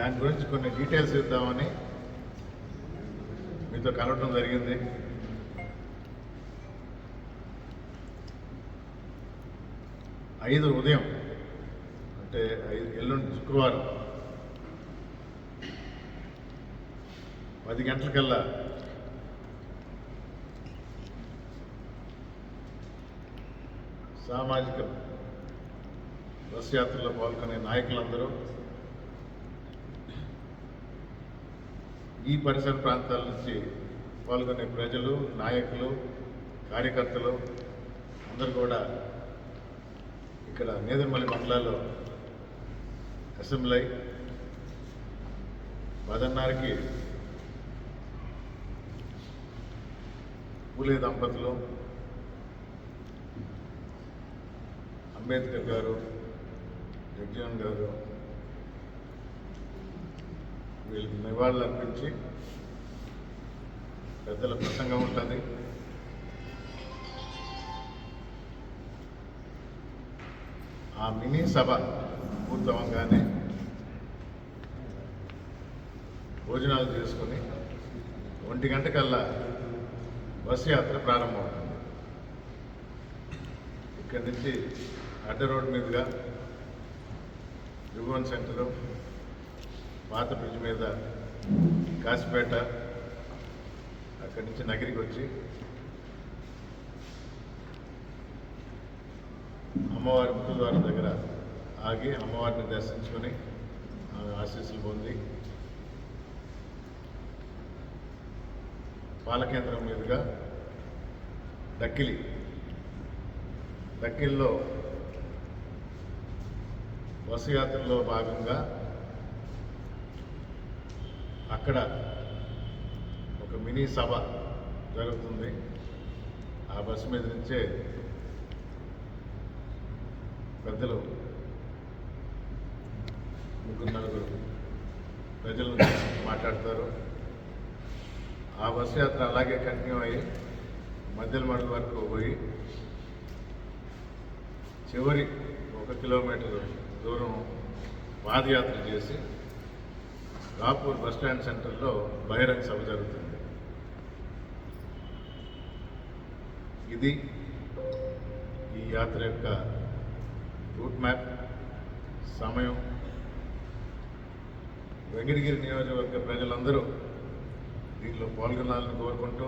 దాని గురించి కొన్ని డీటెయిల్స్ ఇద్దామని మీతో కలవడం జరిగింది. ఐదు ఉదయం అంటే ఐదు ఎల్లుండి శుక్రవారం పది గంటలకల్లా సామాజిక బస్ యాత్రలో పాల్గొనే నాయకులందరూ ఈ పరిసర ప్రాంతాల నుంచి పాల్గొనే ప్రజలు నాయకులు కార్యకర్తలు అందరూ కూడా ఇక్కడ నేదర్మల్లి మండలాల్లో అసెంబ్లీ పదన్నరకి పూలే దంపతులు అంబేద్కర్ గారు జగ్జీవన్ గారు వీళ్ళకి నివాళులు అర్పించి పెద్దల ప్రసంగం ఉంటుంది. ఆ మినీ సభ పూర్తవంగానే భోజనాలు చేసుకొని ఒంటి గంటకల్లా బస్సు యాత్ర ప్రారంభమవుతుంది. ఇక్కడి నుంచి అడ్డ రోడ్ మీదుగా త్రిభువన్ సెంటరు పాత బ్రిడ్జ్ మీద కాసిపేట అక్కడి నుంచి నగిరికి వచ్చి అమ్మవారి ముఖద్వారం దగ్గర ఆగి అమ్మవారిని దర్శించుకొని ఆశీస్సులు పొంది పాలకేంద్రం మీదుగా దక్కిలి. దక్కిల్లో బస్సు యాత్రలో భాగంగా అక్కడ ఒక మినీ సభ జరుగుతుంది. ఆ బస్సు మీద నుంచే పెద్దలు ముగ్గురు నలుగురు ప్రజలను మాట్లాడతారు. ఆ బస్సు యాత్ర అలాగే కంటిన్యూ అయ్యి మధ్యల మండలి వరకు పోయి చివరి ఒక కిలోమీటర్ దూరం పాదయాత్ర చేసి రాపూర్ బస్ స్టాండ్ సెంటర్లో బహిరంగ సభ జరుగుతుంది. ఇది ఈ యాత్ర యొక్క రూట్ మ్యాప్ సమయం వెంకటగిరి నియోజకవర్గ ప్రజలందరూ దీనిలో పాల్గొనాలని కోరుకుంటూ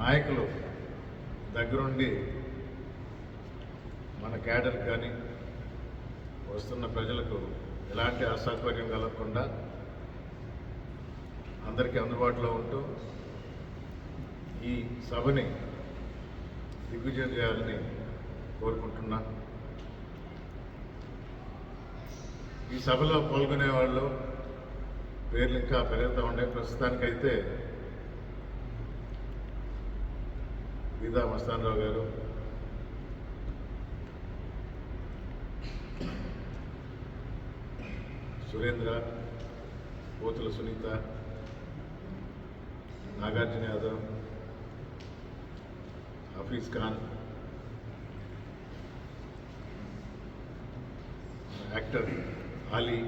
నాయకులు దగ్గరుండి మన క్యాడర్ కానీ వస్తున్న ప్రజలకు ఎలాంటి అసౌకర్యం కలగకుండా అందరికీ అందుబాటులో ఉంటూ ఈ సభని దిగ్విజయం చేయాలని కోరుకుంటున్నా. ఈ సభలో పాల్గొనే వాళ్ళు పేర్లు ఇంకా పెరుగుతూ ఉండే ప్రస్తుతానికైతే గీతా మస్తానరావు గారు సురేంద్ర పోతుల సునీత నాగార్జున యాదవ్ హఫీజ్ ఖాన్ యాక్టర్ ఆలీ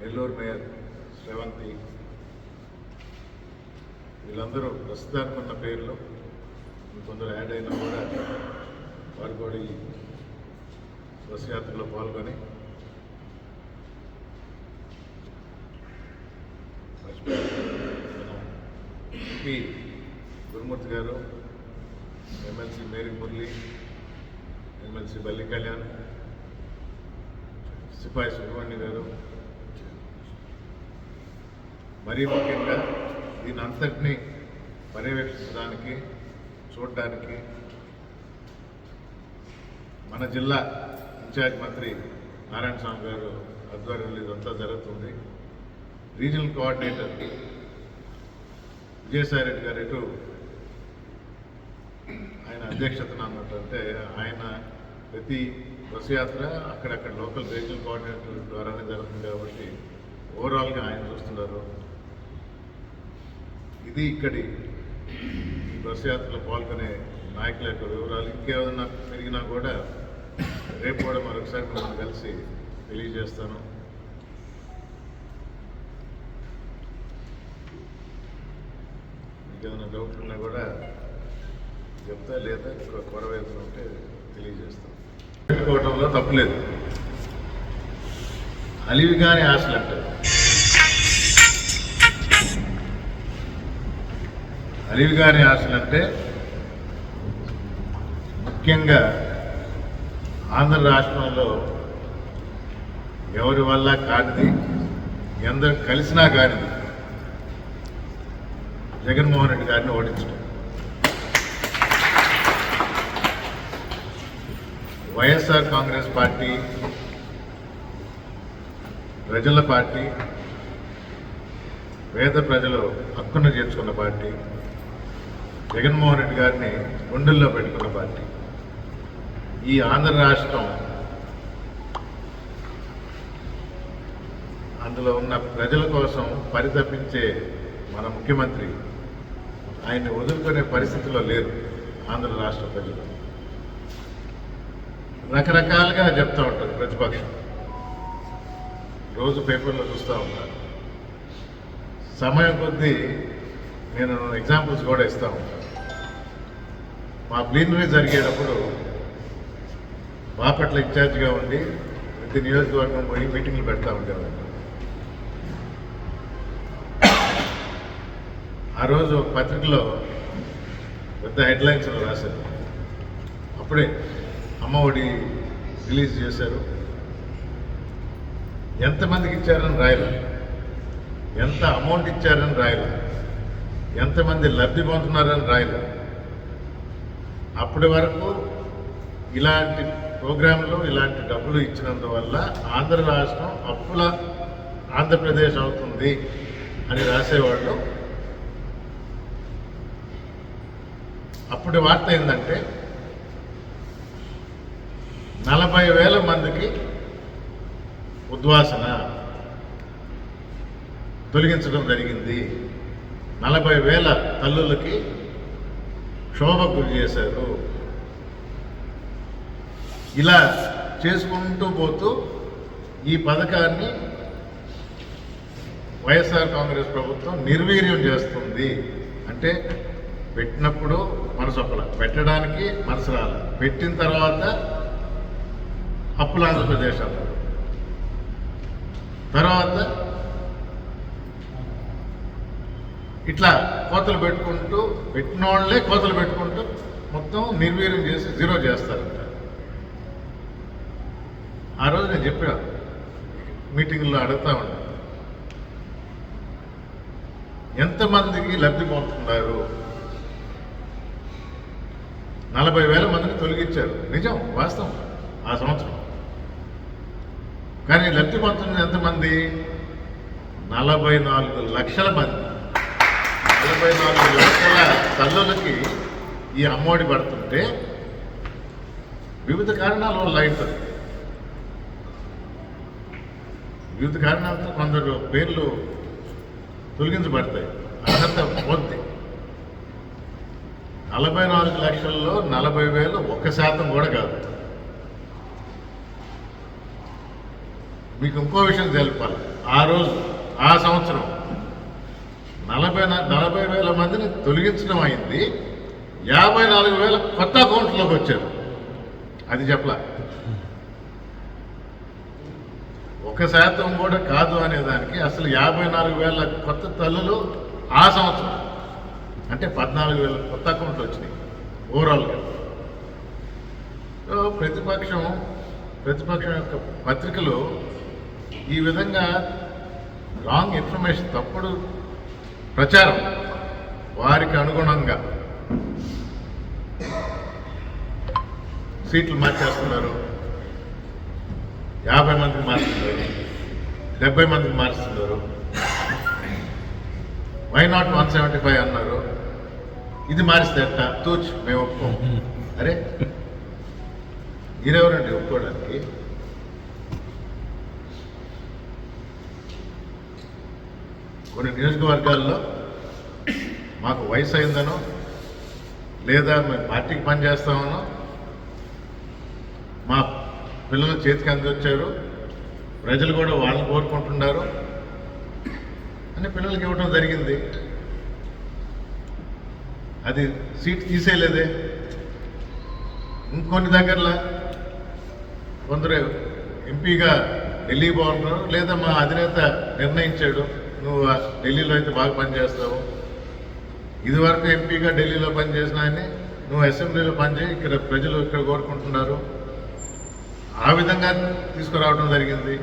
నెల్లూరు మేయర్ శ్రవంతి వీళ్ళందరూ ప్రస్తుతానికి ఉన్న పేర్లు కొందరు యాడ్ అయినా కూడా వారు కూడా ఈ బస్ పాల్గొని ఎంపీ గురుమూర్తి గారు ఎమ్మెల్సీ మేరీ మురళి ఎమ్మెల్సీ బల్లి కళ్యాణ్ సిపాయి సుబ్రహ్మణ్య గారు. మరీ ముఖ్యంగా దీని అంతటినీ పర్యవేక్షించడానికి చూడడానికి మన జిల్లా ఇన్ఛార్జ్ మంత్రి నారాయణ స్వామి గారు ఆధ్వర్యంలో ఇదంతా జరుగుతుంది. రీజనల్ కోఆర్డినేటర్ విజయసాయి రెడ్డి గారు ఇటు ఆయన అధ్యక్షతన అన్నట్టు ఆయన ప్రతి బస్సు యాత్ర అక్కడక్కడ లోకల్ రీజనల్ కోఆర్డినేటర్ ద్వారానే జరుగుతుంది కాబట్టి ఓవరాల్గా ఆయన చూస్తున్నారు. ఇది ఇక్కడి ఈ బస్సు యాత్రలో పాల్గొనే నాయకుల యొక్క వివరాలు. ఇంకేమైనా పెరిగినా కూడా రేపు కూడా మరొకసారి మనం కలిసి తెలియజేస్తాను. మీకు ఏదైనా డౌట్లు ఉన్నా కూడా చెప్తా లేదా ఇంకా కొరవేదన ఉంటే తెలియజేస్తాం పెట్టుకోవడంలో తప్పులేదు అలివి కాని ఆశలు అంటారు. అలివి కాని ఆశలు అంటే ముఖ్యంగా ఆంధ్ర రాష్ట్రంలో ఎవరి వల్ల కానిది ఎందరు కలిసినా కానిది జగన్మోహన్ రెడ్డి గారిని ఓడించడం. వైఎస్ఆర్ కాంగ్రెస్ పార్టీ ప్రజల పార్టీ పేద ప్రజలు హక్కును చేర్చుకున్న పార్టీ జగన్మోహన్ రెడ్డి గారిని గుండెల్లో పెట్టుకున్న పార్టీ. ఈ ఆంధ్ర రాష్ట్రం అందులో ఉన్న ప్రజల కోసం పరితపించే మన ముఖ్యమంత్రి ఆయన్ని వదులుకునే పరిస్థితిలో లేరు ఆంధ్ర రాష్ట్ర ప్రజలు. రకరకాలుగా చెప్తూ ఉంటారు ప్రతిపక్షం. రోజు పేపర్లో చూస్తూ ఉంటారు. సమయం కొద్దీ నేను ఎగ్జాంపుల్స్ కూడా ఇస్తూ ఉంటాను. మా ప్లీనరీ జరిగేటప్పుడు బాపట్ల ఇన్ఛార్జ్గా ఉండి ప్రతి నియోజకవర్గం పోయి మీటింగ్లు పెడతా ఉండేవాళ్ళు ఆ రోజు ఒక పత్రికలో పెద్ద హెడ్లైన్స్ రాశారు. అప్పుడే అమ్మ ఒడి రిలీజ్ చేశారు. ఎంతమందికి ఇచ్చారని రాయలే. ఎంత అమౌంట్ ఇచ్చారని రాయలే. ఎంతమంది లబ్ధి పొందుతున్నారని రాయలే. అప్పటి వరకు ఇలాంటి ప్రోగ్రాంలు ఇలాంటి డబ్బులు ఇచ్చినందువల్ల ఆంధ్ర రాష్ట్రం అప్పుల ఆంధ్రప్రదేశ్ అవుతుంది అని రాసేవాళ్ళు. అప్పటి వార్త ఏంటంటే నలభై వేల మందికి ఉద్వాసన తొలగించడం జరిగింది. నలభై వేల తల్లులకి క్షోభ గురి చేశారు. ఇలా చేసుకుంటూ పోతూ ఈ పథకాన్ని వైఎస్ఆర్ కాంగ్రెస్ ప్రభుత్వం నిర్వీర్యం చేస్తుంది. అంటే పెట్టినప్పుడు మనసు ఒప్పల పెట్టడానికి మనసు రాల. పెట్టిన తర్వాత అప్పుల ఆంధ్రప్రదేశ్ అన్నారు తర్వాత ఇట్లా కోతలు పెట్టుకుంటూ పెట్టిన వాళ్ళే కోతలు పెట్టుకుంటూ మొత్తం నిర్వీర్యం చేసి జీరో చేస్తారంట. ఆ రోజు నేను చెప్పా మీటింగ్లో అడుగుతా ఉన్నా. ఎంతమందికి లబ్ధి పొందుతున్నారు? నలభై వేల మందిని తొలగించారు. నిజం వాస్తవం. ఆ సంవత్సరం. కానీ లబ్ధి పొందుతున్నది ఎంతమంది? నలభై నాలుగు లక్షల మంది. నలభై నాలుగు లక్షల తల్లులకి ఈ అమ్మఒడి పడుతుంటే వివిధ కారణాల వల్ల అవుతుంది వివిధ కారణాలతో కొందరు పేర్లు తొలగించబడతాయి. అర్హత పోద్ది నలభై నాలుగు లక్షల్లో నలభై వేలు ఒక్క శాతం కూడా కాదు. మీకు ఇంకో విషయం తెలపాలి. ఆ రోజు ఆ సంవత్సరం నలభై నలభై వేల మందిని తొలగించడం అయింది. యాభై నాలుగు వేల కొత్త అకౌంట్లోకి వచ్చారు. అది చెప్పలా. ఒక శాతం కూడా కాదు అనే దానికి అసలు యాభై నాలుగు వేల కొత్త తల్లులు ఆ సంవత్సరం అంటే పద్నాలుగు వేల కొత్త అకౌంట్లు వచ్చినాయి ఓవరాల్గా సో ప్రతిపక్షం ప్రతిపక్షం యొక్క పత్రికలు ఈ విధంగా రాంగ్ ఇన్ఫర్మేషన్ తప్పుడు ప్రచారం వారికి అనుగుణంగా సీట్లు మార్చేస్తున్నారు. యాభై మందికి మారుస్తున్నారు డెబ్బై మందికి మారుస్తున్నారు why not one seventy five అన్నారు. ఇది మారిస్తే ఎట్ట తూచ్ మేము ఒప్పుకోం. అరే మీరెవరండి ఒప్పుకోవడానికి? కొన్ని నియోజకవర్గాల్లో మాకు వయసు అయిందనో లేదా మేము పార్టీకి పనిచేస్తామనో మా పిల్లలు చేతికి అందించారు ప్రజలు కూడా వాళ్ళని కోరుకుంటున్నారు. అని పిల్లలకి ఇవ్వడం జరిగింది. అది సీట్ తీసేయలేదే. ఇంకొన్ని దగ్గరలో కొందరు ఎంపీగా ఢిల్లీ బాగుంటున్నారు. లేదా మా అధినేత నిర్ణయించాడు. నువ్వు ఆ ఢిల్లీలో అయితే బాగా పనిచేస్తావు. ఇదివరకు ఎంపీగా ఢిల్లీలో పనిచేసిన అని నువ్వు అసెంబ్లీలో పనిచేయి. ఇక్కడ ప్రజలు ఇక్కడ కోరుకుంటున్నారు. ఆ విధంగా తీసుకురావడం జరిగింది.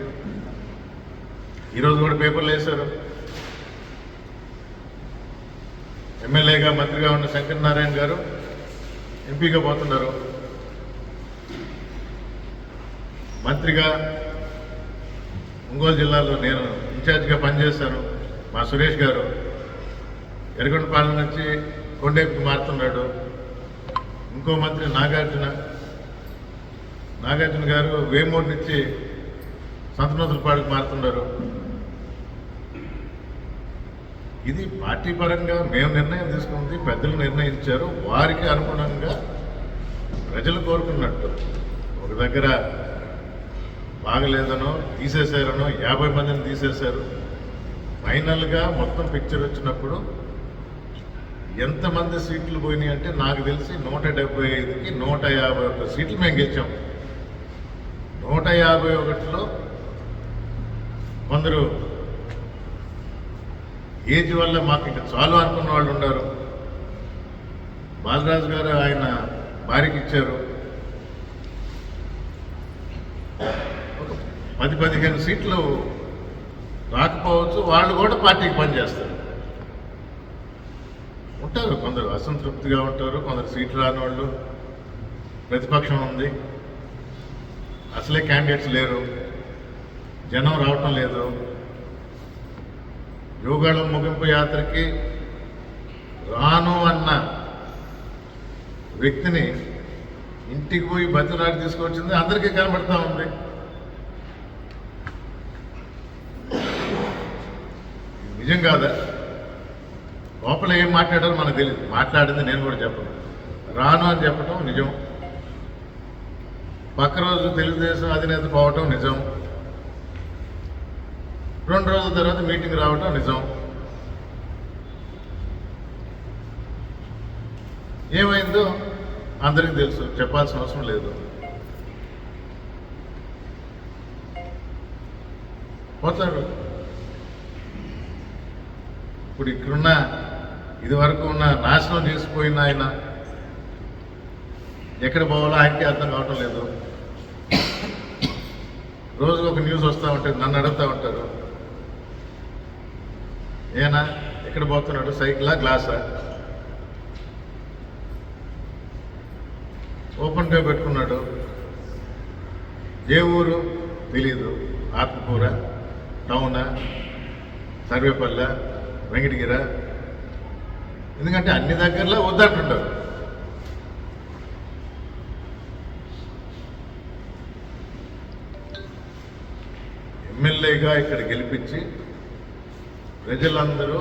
ఈరోజు కూడా పేపర్లు వేశారు. ఎమ్మెల్యేగా మంత్రిగా ఉన్న శంకర్ నారాయణ గారు ఎంపీగా పోతున్నారు. మంత్రిగా ఒంగోలు జిల్లాలో నేను ఇన్ఛార్జ్గా పనిచేశాను. మా సురేష్ గారు ఎరగొండపాలెం నుంచి కొండేపుకి మారుతున్నాడు. ఇంకో మంత్రి నాగార్జున నాగార్జున గారు వేమూరు నుంచి సంతనోతులపాడుకు మారుతున్నారు. ఇది పార్టీ పరంగా మేము నిర్ణయం తీసుకుంది పెద్దలు నిర్ణయించారు వారికి అనుగుణంగా ప్రజలు కోరుకున్నట్టు. ఒక దగ్గర బాగలేదనో తీసేశారనో యాభై మందిని తీసేశారు. ఫైనల్గా మొత్తం పిక్చర్ వచ్చినప్పుడు ఎంతమంది సీట్లు పోయినాయి అంటే నాకు తెలిసి నూట డెబ్బై ఐదుకి నూట యాభై ఒక్క సీట్లు మేము గెలిచాము నూట యాభై ఒకటిలో కొందరు ఏజ్ వల్ల మాకు ఇంకా చాలు అనుకున్న వాళ్ళు ఉన్నారు. బాలరాజు గారు ఆయన భార్యకి ఇచ్చారు. పది పదిహేను సీట్లు రాకపోవచ్చు వాళ్ళు కూడా పార్టీకి పనిచేస్తారు ఉంటారు కొందరు అసంతృప్తిగా ఉంటారు కొందరు సీట్లు రాని వాళ్ళు. ప్రతిపక్షం ఉంది. అసలే క్యాండిడేట్స్ లేరు. జనం రావటం లేదు. యోగాళం ముగింపు యాత్రకి రాను అన్న వ్యక్తిని ఇంటికి పోయి బతినాడు తీసుకొచ్చింది అందరికీ కనబడతా ఉంది. నిజం కాదా? లోపల ఏం మాట్లాడారో మనకు తెలియదు మాట్లాడింది నేను కూడా చెప్పను. రాను అని చెప్పటం నిజం. పక్క రోజు తెలుగుదేశం అధినేత పోవటం నిజం. రెండు రోజుల తర్వాత మీటింగ్ రావటం నిజం. ఏమైందో అందరికీ తెలుసు. చెప్పాల్సిన అవసరం లేదు. పోతాడు ఇప్పుడు ఇక్కడున్న ఇది వరకు ఉన్న నాశనం చేసిపోయిన ఆయన ఎక్కడ పోవాలో ఆయనకి అర్థం కావటం లేదు. రోజుకు ఒక న్యూస్ వస్తూ ఉంటుంది నన్ను అడుగుతూ ఉంటారు. ఏనా? ఎక్కడ పోతున్నాడు? సైకిలా? గ్లాసా? ఓపెన్గా పెట్టుకున్నాడు. ఏ ఊరు? తెలీదు. ఆత్మకూర? టౌనా? సర్వేపల్లె? వెంకటగిర? ఎందుకంటే అన్ని దగ్గరలో వద్దంటుంటారు ఎమ్మెల్యేగా ఇక్కడ గెలిపించి ప్రజలందరూ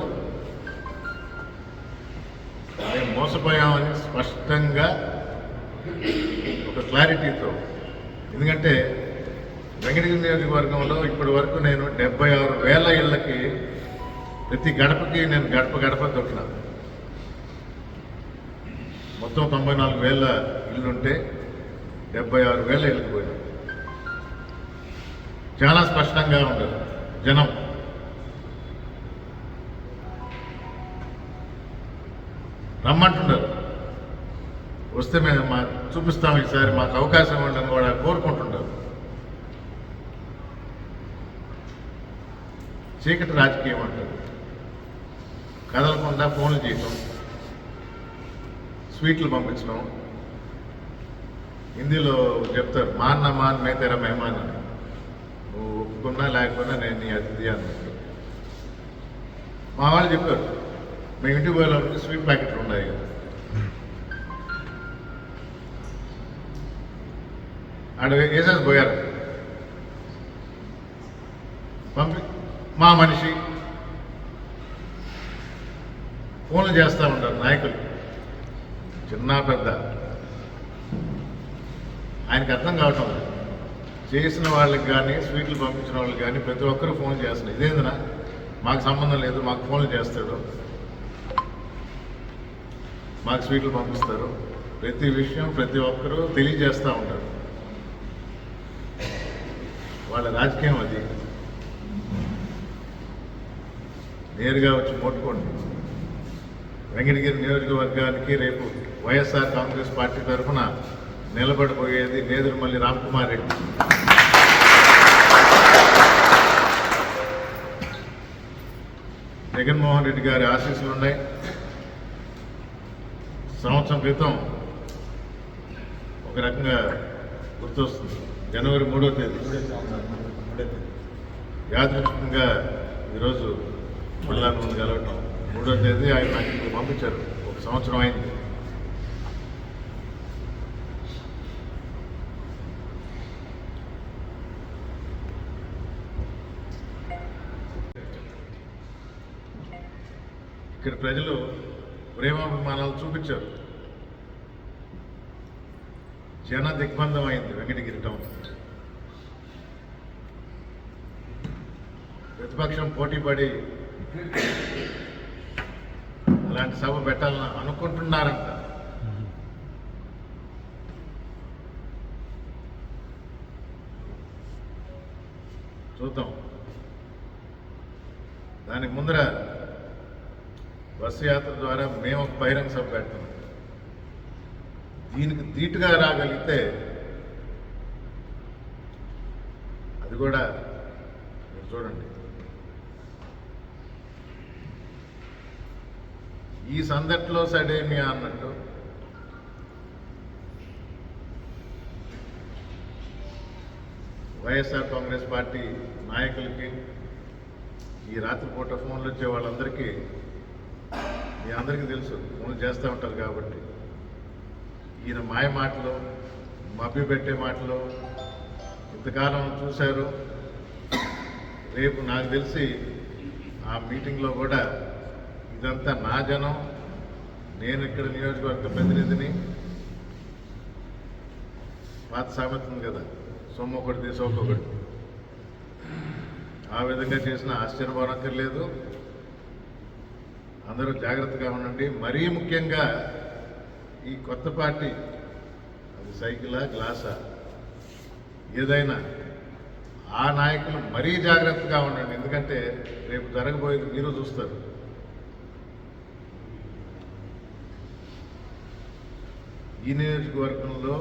మేము మోసపోయామని స్పష్టంగా ఒక క్లారిటీతో. ఎందుకంటే వెంకటగిరి నియోజకవర్గంలో ఇప్పటి వరకు నేను డెబ్బై ఆరు వేల ఇళ్ళకి ప్రతి గడపకి నేను గడప గడప తొక్కిన. మొత్తం తొంభై నాలుగు వేల ఇల్లుంటే డెబ్బై ఆరు వేల ఇళ్ళకి పోయినా. చాలా స్పష్టంగా ఉండదు. జనం. రమ్మంటున్నారు. వస్తే మేము మా చూపిస్తాం ఈసారి మాకు అవకాశం ఉండని కూడా కోరుకుంటుంటారు చీకటి రాజకీయం అంటారు. కదలకుండా ఫోన్లు చేయటం. స్వీట్లు పంపించడం హిందీలో చెప్తారు మాన్న మాన్ మే మెహమాన్ అని నువ్వు ఒప్పుకున్నా లేకపోయినా నేను నీ అతిథి అన్నట్టు. మా వాళ్ళు చెప్పారు మేము ఇంటికి పోయేటప్పుడు స్వీట్ ప్యాకెట్లు ఉన్నాయి కదా. అక్కడ వేసేసి పోయారు. పంపి మా మనిషి ఫోన్లు చేస్తూ ఉంటారు నాయకులు. చిన్న పెద్ద. ఆయనకు అర్థం కావటం లేదు. చేసిన వాళ్ళకి కానీ స్వీట్లు పంపించిన వాళ్ళకి కానీ ప్రతి ఒక్కరు ఫోన్ చేస్తున్నారు. ఇదేందినా మాకు సంబంధం లేదు మాకు ఫోన్లు చేస్తాడు మాకు స్వీట్లు పంపిస్తారు. ప్రతి విషయం ప్రతి ఒక్కరూ తెలియజేస్తూ ఉంటారు. వాళ్ళ రాజకీయం అది. నేరుగా వచ్చి ముట్టుకోండి వెంకటగిరి నియోజకవర్గానికి రేపు వైఎస్ఆర్ కాంగ్రెస్ పార్టీ తరఫున నిలబడిపోయేది నేదురుమల్లి రామ్కుమార్ రెడ్డి. జగన్మోహన్ రెడ్డి గారి ఆశీస్సులు ఉన్నాయి. సంవత్సరం క్రితం ఒక రకంగా గుర్తొస్తుంది. జనవరి మూడో తేదీ. యాదృష్టంగా ఈరోజు మళ్ళా ముందు కలవటం. మూడో తేదీ ఆయన నాకు పంపించారు. ఒక సంవత్సరం అయింది. ఇక్కడ ప్రజలు ప్రేమాభిమానాలు చూపించారు. జన దిగ్బంధం అయింది వెంకటగిరి టౌన్. ప్రతిపక్షం పోటీపడి అలాంటి సభ పెట్టాలని అనుకుంటున్నారంట. చూద్దాం దానికి ముందర బస్సు యాత్ర ద్వారా మేము ఒక బహిరంగ సభ పెడుతున్నాం. దీనికి ధీటుగా రాగలిగితే అది కూడా మీరు చూడండి. ఈ సందట్లో సడేమియా అన్నట్టు వైఎస్ఆర్ కాంగ్రెస్ పార్టీ నాయకులకి ఈ రాత్రిపూట ఫోన్లు వచ్చే వాళ్ళందరికీ మీ అందరికీ తెలుసు ఫోన్ చేస్తూ ఉంటారు కాబట్టి. ఈయన మాయ మాటలు మభ్య పెట్టే మాటలు ఇంతకాలం చూశారు. రేపు నాకు తెలిసి ఆ మీటింగ్లో కూడా ఇదంతా నా జనం నేను ఇక్కడ నియోజకవర్గ ప్రతినిధిని. పాత సామెత ఉంది కదా సొమ్ము ఒకటి తీసి ఆ విధంగా చేసిన ఆశ్చర్యపోనక్కర్లేదు అందరూ జాగ్రత్తగా ఉండండి. మరీ ముఖ్యంగా ఈ కొత్త పార్టీ అది సైకిలా గ్లాసా? ఏదైనా ఆ నాయకులు మరీ జాగ్రత్తగా ఉండండి. ఎందుకంటే రేపు జరగబోయేది మీరు చూస్తారు. ఈ నియోజకవర్గంలో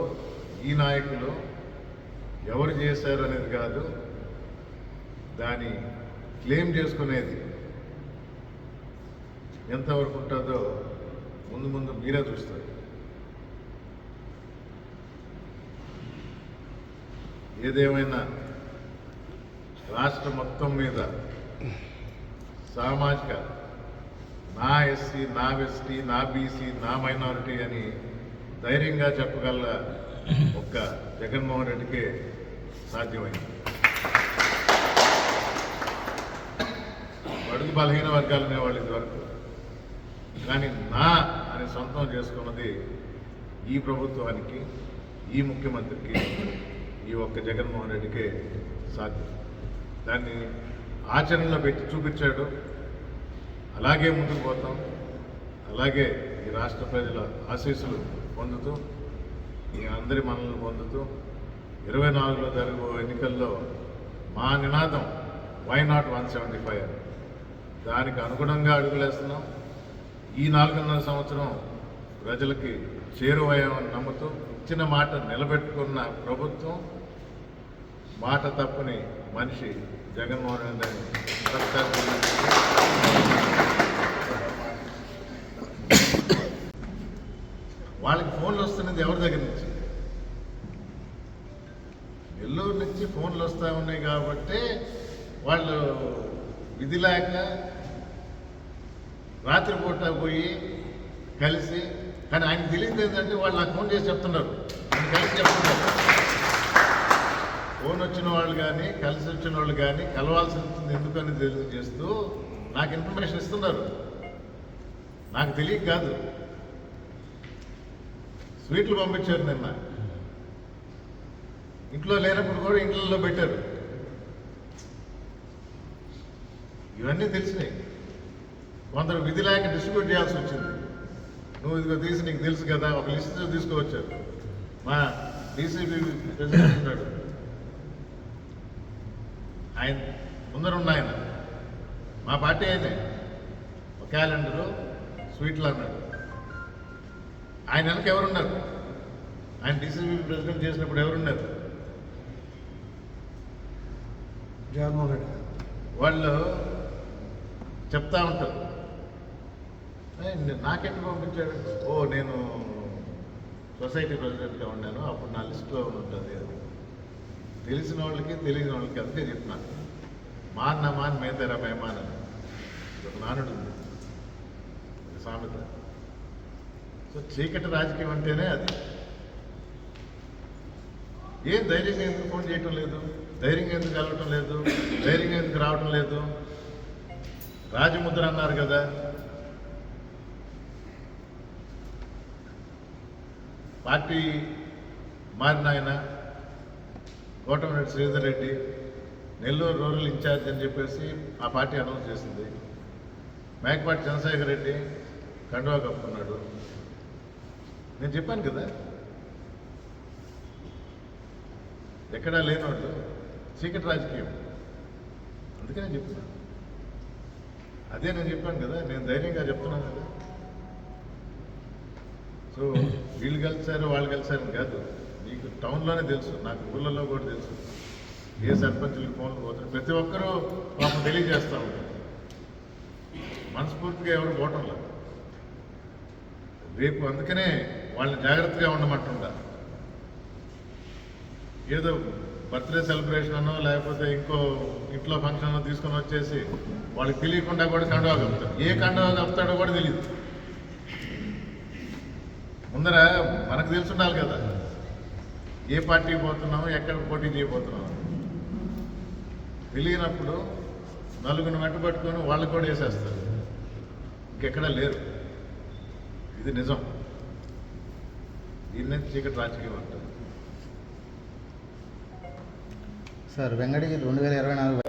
ఈ నాయకులు ఎవరు చేశారు అనేది కాదు దాని క్లెయిమ్ చేసుకునేది ఎంతవరకు ఉంటుందో ముందు ముందు మీరే చూస్తారు. ఏదేమైనా రాష్ట్ర మొత్తం మీద సామాజిక నా ఎస్సీ నా ఎస్టీ నా బీసీ నా మైనారిటీ అని ధైర్యంగా చెప్పగల ఒక్క జగన్మోహన్ రెడ్డికే సాధ్యమైంది. బడుగు బలహీన వర్గాలు అనేవాళ్ళు ఇదివరకు. కానీ నా అని సొంతం చేసుకున్నది ఈ ప్రభుత్వానికి ఈ ముఖ్యమంత్రికి ఈ ఒక్క జగన్మోహన్ రెడ్డికే సాధ్యం. దాన్ని ఆచరణలో పెట్టి చూపించాడు. అలాగే ముందుకు పోతాం. అలాగే ఈ రాష్ట్ర ప్రజల ఆశీస్సులు పొందుతూ ఈ అందరి మనల్ని పొందుతూ ఇరవై నాలుగులో జరుగు ఎన్నికల్లో మా నినాదం why not one seventy five దానికి అనుగుణంగా అడుగులేస్తున్నాం. ఈ నాలుగున్నర సంవత్సరం ప్రజలకి చేరువయ్యామని నమ్ముతూ ఇచ్చిన మాట నిలబెట్టుకున్న ప్రభుత్వం మాట తప్పని మనిషి జగన్మోహన్ రెడ్డి వాళ్ళకి ఫోన్లు వస్తున్నది ఎవరి దగ్గర నుంచి? నెల్లూరు నుంచి ఫోన్లు వస్తూ ఉన్నాయి కాబట్టి వాళ్ళు విధి లేక రాత్రిపూట పోయి కలిసి కానీ ఆయన తెలియదు ఏంటంటే వాళ్ళు నాకు ఫోన్ చేసి చెప్తున్నారు. కలిసి చెప్తున్నారు ఫోన్ వచ్చిన వాళ్ళు కానీ కలిసి వచ్చిన వాళ్ళు కానీ కలవాల్సి ఉంటుంది ఎందుకని తెలియజేస్తూ నాకు ఇన్ఫర్మేషన్ ఇస్తున్నారు. నాకు తెలియక కాదు. స్వీట్లు పంపించారు నిన్న. ఇంట్లో లేనప్పుడు కూడా ఇంట్లో పెట్టారు. ఇవన్నీ తెలిసినాయి. కొందరు విధి లేక డిస్ట్రిబ్యూట్ చేయాల్సి వచ్చింది. నువ్వు ఇదిగో తీసి నీకు తెలుసు కదా ఒక లిస్ట్ తీసుకువచ్చారు. మా డీసీబీ ప్రెసిడెంట్ ఉన్నాడు. ఆయన ముందర ఆయన. మా పార్టీ ఆయనే. ఒక క్యాలెండరు స్వీట్లు అన్నాడు. ఆయన వెనక ఎవరున్నారు? ఆయన డీసీబీ ప్రెసిడెంట్ చేసినప్పుడు ఎవరున్నారు? జగన్మోహన్ రెడ్డి వాళ్ళు చెప్తా ఉంటారు. "ఏయ్, పంపించాడు? ఓ నేను సొసైటీ ప్రెసిడెంట్గా ఉన్నాను అప్పుడు నా లిస్టులో ఉంటుంది. అది తెలిసిన వాళ్ళకి తెలియని వాళ్ళకి అంతే చెప్పినాను మాన్న మాన్ మేతర మేమాన అని ఒక నానుడు సామెత. సో చీకటి రాజకీయం అంటేనే అది. ఏం ధైర్యంగా ఎందుకు ఫోన్ చేయటం లేదు? ధైర్యంగా ఎందుకు కలవటం లేదు? ధైర్యంగా ఎందుకు రావటం లేదు? రాజముద్ర అన్నారు కదా. పార్టీ మారిన ఆయన Kotamreddy Sridhar Reddy Nellore rural in charge అని చెప్పేసి ఆ పార్టీ అనౌన్స్ చేసింది. మేకపాటి చంద్రశేఖర్ రెడ్డి కండువా కప్పుకున్నాడు. నేను చెప్పాను కదా ఎక్కడా లేనోళ్ళు చీకటి రాజకీయం. అందుకే నేను చెప్తున్నాను అదే నేను చెప్పాను కదా నేను ధైర్యంగా చెప్తున్నాను కదా. సో వీళ్ళు కలిసారు వాళ్ళు కలిసారు కాదు. మీకు టౌన్లోనే తెలుసు నాకు ఊళ్ళలో కూడా తెలుసు. ఏ సర్పంచులకు ఫోన్లు పోతారు ప్రతి ఒక్కరూ పాపం తెలియజేస్తూ ఉంటారు. మనస్ఫూర్తిగా ఎవరు పోవటం లేదు. రేపు అందుకనే వాళ్ళని జాగ్రత్తగా ఉండమంటుండ ఏదో బర్త్డే సెలబ్రేషన్ అనో లేకపోతే ఇంకో ఇంట్లో ఫంక్షన్ తీసుకొని వచ్చేసి వాళ్ళకి తెలియకుండా కూడా కండువా కప్పుతాడు ఏ కండువా కప్పుతాడో కూడా తెలియదు. ముందర మనకు తెలిసి ఉండాలి కదా. ఏ పార్టీకి పోతున్నాము ఎక్కడ పోటీ చేయబోతున్నాము తెలియనప్పుడు నలుగురిని వెంట పట్టుకొని వాళ్ళు కూడా వేసేస్తారు. ఇంకెక్కడా లేరు. ఇది నిజం. దీన్నే చీకటి రాజకీయం అంటారు. సార్ వెంకటగిరి రెండు వేల ఇరవై నాలుగు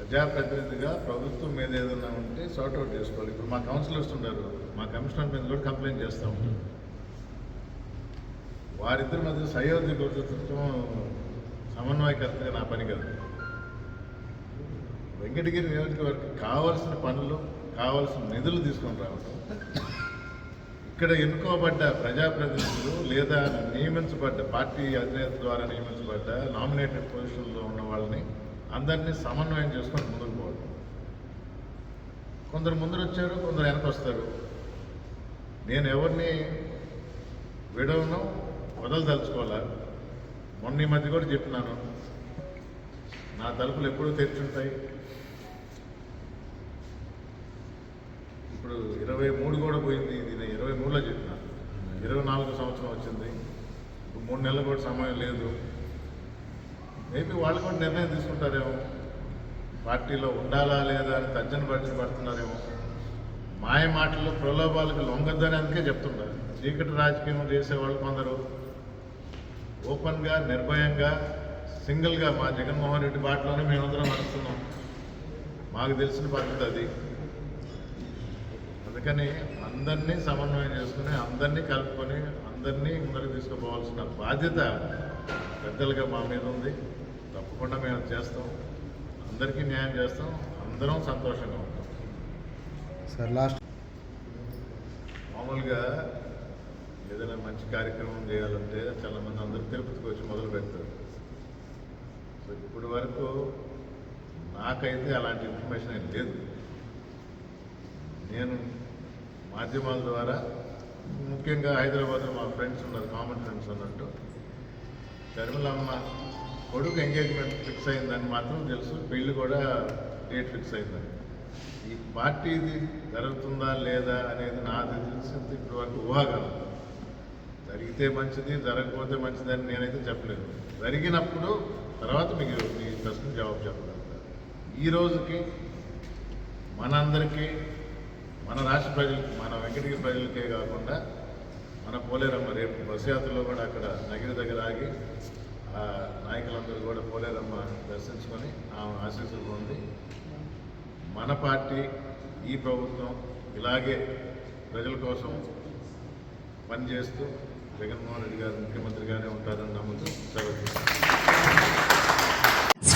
ప్రజాప్రతినిధిగా ప్రభుత్వం మీద ఏదైనా ఉంటే సార్ట్ అవుట్ చేసుకోవాలి. ఇప్పుడు మా కౌన్సిలర్స్ ఉన్నారు మా కమిషనర్ మీద కూడా కంప్లైంట్ చేస్తూ. ఉంటారు వారిద్దరి మధ్య సయోధ్య గుర్తించడం సమన్వయకర్తగా నా పని కాదు. వెంకటగిరి నియోజకవర్గం కావాల్సిన పనులు కావాల్సిన నిధులు తీసుకొని రావడం ఇక్కడ ఎన్నుకోబడ్డ ప్రజాప్రతినిధులు లేదా నియమించబడ్డ పార్టీ అధినేత ద్వారా నియమించబడ్డ నామినేటెడ్ పొజిషన్లో ఉన్న వాళ్ళని అందరినీ సమన్వయం చేసుకొని ముందుకు పోవడం. కొందరు ముందర వచ్చారు కొందరు వెనక వస్తారు. నేను ఎవరిని విడవను వదలదలుచుకోవాలా మొన్న ఈ మధ్య కూడా చెప్పినాను. నా తలుపులు ఎప్పుడూ తెరిచుంటాయి. ఇప్పుడు ఇరవై మూడు కూడా పోయింది ఇది నేను ఇరవై మూడులో చెప్పిన. ఇరవై నాలుగు సంవత్సరం వచ్చింది. ఇప్పుడు మూడు నెలలు కూడా సమయం లేదు. మేబీ వాళ్ళు కూడా నిర్ణయం తీసుకుంటారేమో. పార్టీలో ఉండాలా లేదా అని తర్జన పరిచి పడుతున్నారేమో మాయ మాటలు ప్రలోభాలకు లొంగద్దని అందుకే చెప్తున్నారు. చీకటి రాజకీయం చేసేవాళ్ళు కొందరు. ఓపెన్గా నిర్భయంగా సింగిల్గా మా జగన్మోహన్ రెడ్డి బాటలోనే మేమందరం నడుస్తున్నాం. మాకు తెలిసిన పద్ధతి అది. అందుకని అందరినీ సమన్వయం చేసుకుని అందరినీ కలుపుకొని అందరినీ ముందరికి తీసుకుపోవాల్సిన బాధ్యత పెద్దలుగా మా మీద ఉంది. తప్పకుండా మేము చేస్తాం. అందరికీ న్యాయం చేస్తాం. అందరం సంతోషంగా ఉంటాం. Sir last. మామూలుగా ఏదైనా మంచి కార్యక్రమం చేయాలంటే చాలామంది అందరూ తిరుపతికి వచ్చి మొదలు పెడతారు. సో ఇప్పటి వరకు నాకైతే అలాంటి ఇన్ఫర్మేషన్ ఏం లేదు. నేను మాధ్యమాల ద్వారా ముఖ్యంగా హైదరాబాద్లో మా ఫ్రెండ్స్ ఉన్నారు కామన్ ఫ్రెండ్స్ అన్నట్టు. శర్మిలమ్మ కొడుకు ఎంగేజ్మెంట్ ఫిక్స్ అయిందని మాత్రం తెలుసు. పెళ్ళి కూడా డేట్ ఫిక్స్ అయిందని ఈ పార్టీది జరుగుతుందా లేదా అనేది నాకు తెలిసింది ఇప్పుడు వరకు జరిగితే మంచిది జరగకపోతే మంచిది అని నేనైతే చెప్పలేను. జరిగినప్పుడు తర్వాత మీకు మీ ప్రశ్న జవాబు చెప్పగలుగుతాను ఈ రోజుకి మనందరికీ మన రాష్ట్ర ప్రజలకి మన వెంకటగిరి ప్రజలకే కాకుండా మన పోలేరమ్మ రేపు బస్ యాత్రలో కూడా అక్కడ నగిరి దగ్గర ఆగి నాయకులందరూ కూడా పోలేరమ్మ దర్శించుకొని ఆమె ఆశీస్సులు పొంది మన పార్టీ ఈ ప్రభుత్వం ఇలాగే ప్రజల కోసం పనిచేస్తూ జగన్మోహన్ రెడ్డి గారు ముఖ్యమంత్రిగానే ఉంటారని నమ్ముతూ సెలవు